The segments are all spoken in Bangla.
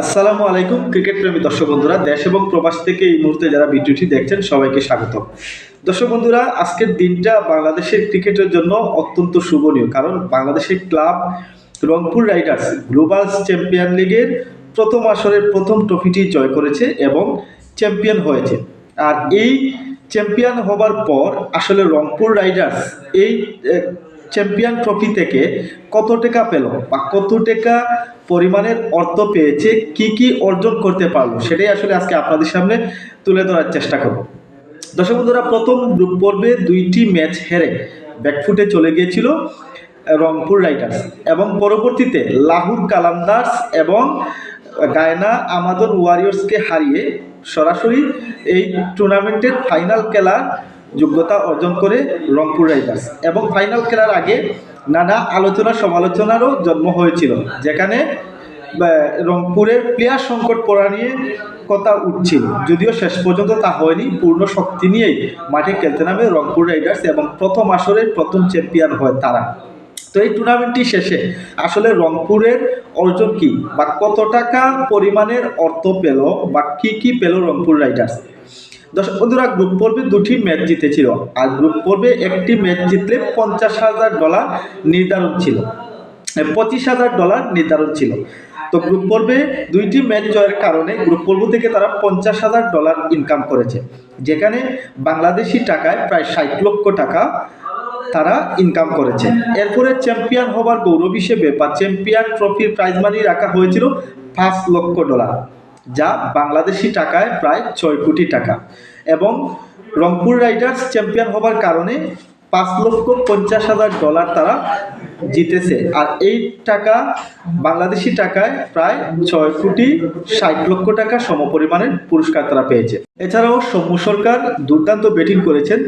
আসসালামু আলাইকুম, ক্রিকেট প্রেমী দর্শক বন্ধুরা। দেশ এবং প্রবাস থেকে এই মুহূর্তে যারা ভিডিওটি দেখছেন, সবাইকে স্বাগত দর্শক বন্ধুরা, আজকের দিনটা বাংলাদেশের ক্রিকেটের জন্য অত্যন্ত শুভনীয়। কারণ বাংলাদেশের club Rangpur riders global champion লিগের প্রথম আসরের প্রথম ট্রফিটি জয় করেছে এবং চ্যাম্পিয়ন হয়েছে। আর এই চ্যাম্পিয়ন হবার পর আসলে রংপুর রাইডার্স এই চ্যাম্পিয়ন ট্রফি থেকে কত টাকা পেল বা কত টাকা পরিমাণের অর্থ পেয়েছে, কি কি অর্জন করতে পারল, সেটাই আসলে আজকে আপনাদের সামনে তুলে ধরার চেষ্টা করব। দর্শক বন্ধুরা, প্রথম গ্রুপ পর্বে দুইটি ম্যাচ হেরে ব্যাকফুটে চলে গিয়েছিল রংপুর রাইডার্স এবং পরবর্তীতে লাহুর কালামদার্স এবং গায়না আমাজন ওয়ারিয়র্সকে হারিয়ে সরাসরি এই টুর্নামেন্টের ফাইনাল খেলার যোগ্যতা অর্জন করে রংপুর রাইডার্স। এবং ফাইনাল খেলার আগে নানা আলোচনা, সমালোচনারও জন্ম হয়েছিল, যেখানে রংপুরের প্লেয়ার সংকট পড়া নিয়ে কথা উঠছিল। যদিও শেষ পর্যন্ত তা হয়নি, পূর্ণ শক্তি নিয়েই মাঠে খেলতে নামে রংপুর রাইডার্স এবং প্রথম আসরের প্রথম চ্যাম্পিয়ন হয় তারা। তো এই টুর্নামেন্টটি শেষে আসলে রংপুরের অর্জন কি বা কত টাকা পরিমাণের অর্থ পেল বা কী কী পেল রংপুর রাইডার্স? দর্শক বন্ধুরা গ্রুপ পর্বে দুটি ম্যাচ জিতেছিল। আর গ্রুপ পর্বে একটি ম্যাচ জিতলে পঞ্চাশ হাজার ডলার নির্ধারণ ছিল। পঁচিশ হাজার ডলার নির্ধারণ ছিল। তো গ্রুপ পর্বে দুইটি ম্যাচ জয়ের কারণে গ্রুপ পর্ব থেকে তারা পঞ্চাশ হাজার ডলার ইনকাম করেছে। যেখানে বাংলাদেশি টাকায় প্রায় ষাট লক্ষ টাকা তারা ইনকাম করেছে। এরপরে চ্যাম্পিয়ন হবার গৌরব হিসেবে বা চ্যাম্পিয়ন ট্রফির প্রাইজ মানি রাখা হয়েছিল পাঁচ লক্ষ ডলার যা বাংলাদেশি টাকায় প্রায় ছয় কোটি টাকা। এবং রংপুর রাইডার্স চ্যাম্পিয়ন হবার কারণে পাঁচ লক্ষ পঞ্চাশ হাজার ডলার তারা জিতেছে। আর এই টাকা বাংলাদেশি টাকায় প্রায় ছয় কোটি ষাট লক্ষ টাকা সমপরিমাণের পুরস্কার তারা পেয়েছে। এছাড়াও সৌম্য সরকার দুর্দান্ত ব্যাটিং করেছেন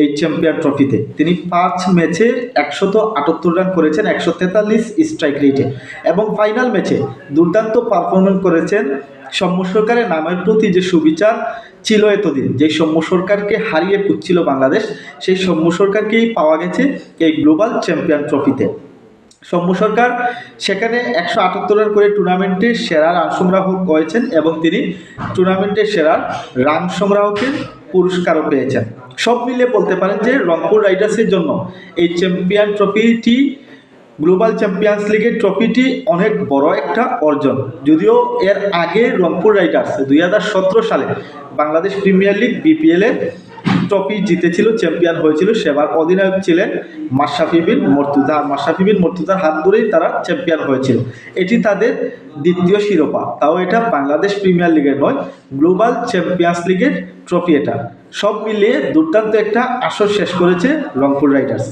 এই চ্যাম্পিয়ন ট্রফিতে। তিনি পাঁচ ম্যাচে একশত আটাত্তর রান করেছেন একশো তেতাল্লিশ স্ট্রাইক রেটে। এবং ফাইনাল ম্যাচে দুর্দান্ত পারফরমেন্স করেছেন সৌম্য সরকারের নামের প্রতি যে সুবিচার ছিল এতদিন, যে সৌম্য সরকারকে হারিয়ে কুচ্ছিল বাংলাদেশ, সেই সৌম্য সরকারকেই পাওয়া গেছে এই গ্লোবাল চ্যাম্পিয়ন ট্রফিতে। সৌম্য সরকার সেখানে একশো আটাত্তর রান করে টুর্নামেন্টের সেরা রান সংগ্রাহক হয়েছেন এবং তিনি টুর্নামেন্টের সেরা রান সংগ্রাহকের পুরস্কারও পেয়েছেন। সব মিলিয়ে বলতে পারেন যে রংপুর রাইডার্সের জন্য এই চ্যাম্পিয়ন ট্রফিটি গ্লোবাল চ্যাম্পিয়ন্স লিগের ট্রফিটি অনেক বড় একটা অর্জন। যদিও এর আগে রংপুর রাইডার্স দুই হাজার সতেরো সালে বাংলাদেশ প্রিমিয়ার লিগ বিপিএলের ট্রফি জিতেছিল চ্যাম্পিয়ন হয়েছিল সেবার অধিনায়ক ছিলেন মাশরাফি বিন মর্তুজা। মাশরাফি বিন মর্তুজার হাত ধরেই তারা চ্যাম্পিয়ন হয়েছিল। এটি তাদের দ্বিতীয় শিরোপা। তাও এটা বাংলাদেশ প্রিমিয়ার লিগের নয় গ্লোবাল চ্যাম্পিয়ন্স লিগের ট্রফি এটা। সব মিলিয়ে দুর্দান্ত একটা আসর শেষ করেছে রংপুর রাইডার্স